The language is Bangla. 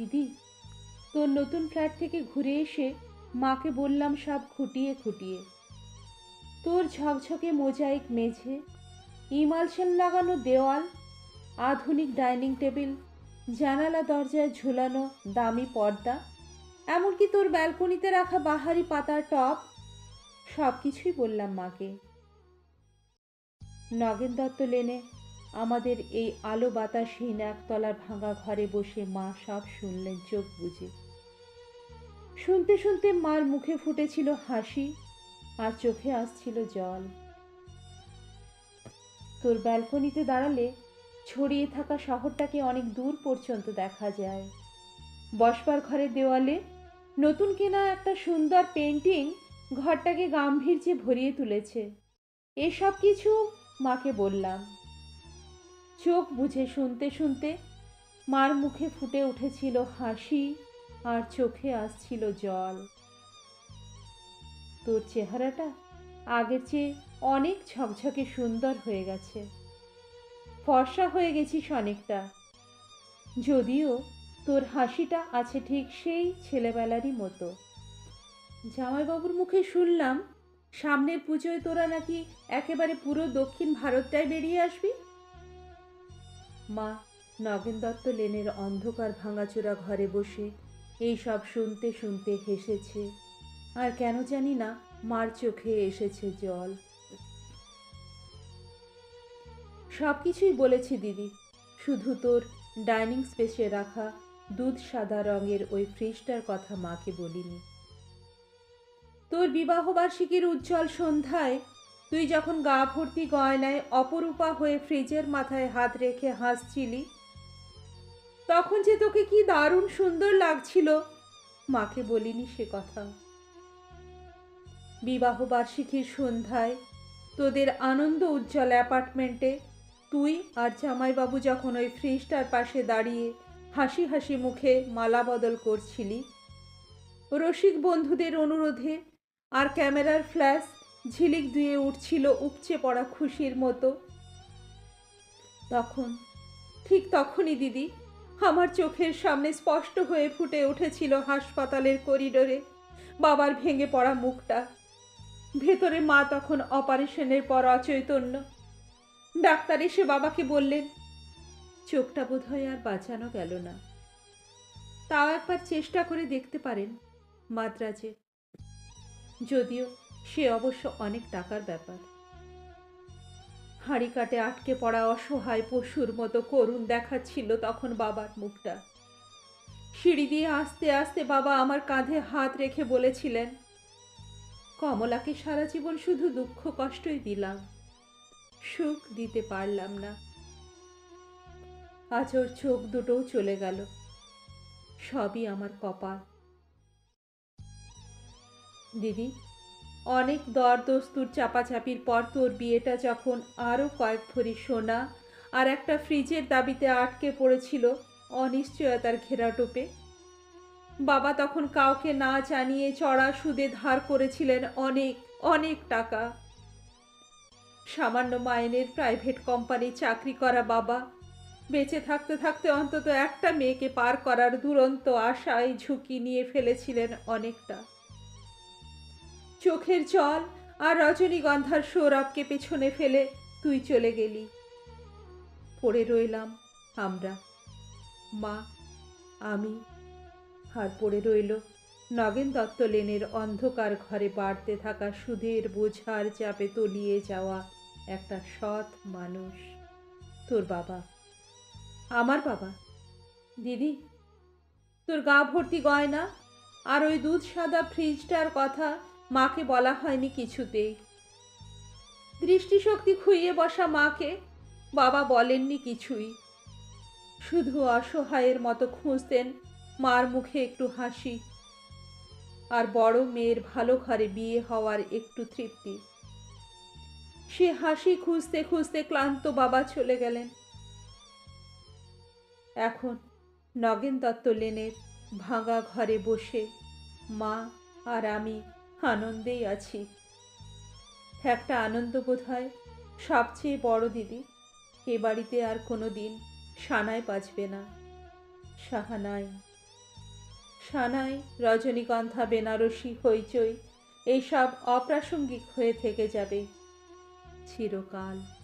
দিদি, তোর নতুন ফ্ল্যাট থেকে ঘুরে এসে মাকে বললাম সব খুঁটিয়ে খুঁটিয়ে। তোর ঝকঝকে মোজাইক মেঝে ইমালশন লাগানো দেওয়াল, আধুনিক ডাইনিং টেবিল, জানালা দরজায় ঝুলানো দামি পর্দা, এমনকি তোর ব্যালকনিতে রাখা বাহারি পাতার টপ সব কিছুই বললাম মাকে। নগেন দত্ত লেনে আমাদের এই আলো বাতাসহীন একতলার ভাঙা ঘরে বসে মা সব শুনলেন চোখ বুঝে শুনতে শুনতে মার মুখে ফুটেছিল হাসি আর চোখে আসছিল জল। তোর ব্যালকনিতে দাঁড়ালে ছড়িয়ে থাকা শহরটাকে অনেক দূর পর্যন্ত দেখা যায়। বসবার ঘরের দেওয়ালে নতুন কেনা একটা সুন্দর পেন্টিং ঘরটাকে গাম্ভীর্যে ভরিয়ে তুলেছে। এসব কিছু মাকে বললাম। চোখ বুঝে শুনতে শুনতে মার মুখে ফুটে উঠেছিল হাসি আর চোখে আসছিল জল। তোর চেহারাটা আগের চেয়ে অনেক ঝকঝকে সুন্দর হয়ে গেছে। ফর্সা হয়ে গেছিস অনেকটা। যদিও তোর হাসিটা আছে ঠিক সেই ছেলেবেলারই মতো। জামাইবাবুর মুখে শুনলাম সামনের পুজোয় তোরা নাকি একেবারে পুরো দক্ষিণ ভারতটায় বেরিয়ে আসবি? মা, নগেন দত্ত লেনের অন্ধকার ভাঙাচোরা ঘরে বসে এই সব শুনতে শুনতে হেসেছে। আর কেন জানি না মার চোখে এসেছে জল। সব কিছুই বলেছি দিদি, শুধু তোর ডাইনিং স্পেসে রাখা দুধ সাদা রঙের ওই ফ্রিজটার কথা মাকে বলিনি। তোর বিবাহবার্ষিকীর উজ্জ্বল সন্ধ্যায় তুই যখন গা ভর্তি গয়নায় অপরূপা হয়ে ফ্রিজের মাথায় হাত রেখে হাসছিলি, তখন যে তোকে কি দারুণ সুন্দর লাগছিল, মাকে বলিনি সে কথা। বিবাহবার্ষিকীর সন্ধ্যায় তোদের আনন্দ উজ্জ্বল অ্যাপার্টমেন্টে তুই আর জামাইবাবু যখন ওই ফ্রিজটার পাশে দাঁড়িয়ে হাসি হাসি মুখে মালা বদল করছিলি, রসিক বন্ধুদের অনুরোধে আর ক্যামেরার ফ্ল্যাশ ঝিলিক দিয়ে উঠছিল উপচে পড়া খুশির মতো। তখন, ঠিক তখনই দিদি, আমার চোখের সামনে স্পষ্ট হয়ে ফুটে উঠেছিল হাসপাতালের করিডোরে বাবার ভেঙে পড়া মুখটা। ভেতরে মা তখন অপারেশনের পর অচৈতন্য। ডাক্তার এসে বাবাকে বললেন, চোখটা বোধহয় আর বাঁচানো গেল না। তাও একবার চেষ্টা করে দেখতে পারেন মাদ্রাজে। যদিও সে অবশ্য অনেক টাকার ব্যাপার। হাঁড়ি কাটে আটকে পড়া অসহায় পশুর মতো করুণ দেখাচ্ছিল তখন বাবার মুখটা। সিঁড়ি দিয়ে আস্তে আস্তে বাবা আমার কাঁধে হাত রেখে বলেছিলেন, কমলাকে সারা জীবন শুধু দুঃখ কষ্টই দিলাম, সুখ দিতে পারলাম না। আজ ওর চোখ দুটোও চলে গেল, সবই আমার কপাল। দিদি অনেক দর দস্তুর চাপাচাপির পর তোর বিয়েটা যখন আরও কয়েক ভরি সোনা আর একটা ফ্রিজের দাবিতে আটকে পড়েছিল অনিশ্চয়তার ঘেরাটোপে। বাবা তখন কাউকে না জানিয়ে চড়া সুদে ধার করেছিলেন অনেক অনেক টাকা। সামান্য মাইনের প্রাইভেট কোম্পানি চাকরি করা বাবা, বেঁচে থাকতে থাকতে অন্তত একটা মেয়েকে পার করার দুরন্ত আশায় ঝুঁকি নিয়ে ফেলেছিলেন অনেকটা। চোখের জল আর রজনীগন্ধার সৌরভকে পেছনে ফেলে তুই চলে গেলি। পড়ে রইলাম আমরা। মা, আমি আর পড়ে রইল নগেন দত্ত লেনের অন্ধকার ঘরে বাড়তে থাকা সুদের বোঝার চাপে তলিয়ে যাওয়া একটা সৎ মানুষ। তোর বাবা। আমার বাবা? দিদি? তোর গা ভর্তি গয়না? আর ওই দুধ সাদা ফ্রিজটার কথা মাকে বলা হয়নি কিছুতেই। দৃষ্টিশক্তি খুইয়ে বসা মাকে বাবা বলেননি কিছুই। শুধু অসহায়ের মতো খুঁজতেন মার মুখে একটু হাসি। আর বড় মেয়ের ভালো ঘরে বিয়ে হওয়ার একটু তৃপ্তি। সে হাসি খুঁজতে খুঁজতে ক্লান্ত বাবা চলে গেলেন। এখন নগেন দত্ত লেনের ভাঙা ঘরে বসে মা আর আমি আনন্দেই আছি। একটা আনন্দ বোধ হয় সবচেয়ে বড় দিদি। এ বাড়িতে আর কোনো দিন সানায় বাজবে না। সাহানায় সানাই, রজনীগন্ধা, বেনারসি, হইচই, এইসব অপ্রাসঙ্গিক হয়ে থেকে যাবে। চিরকাল।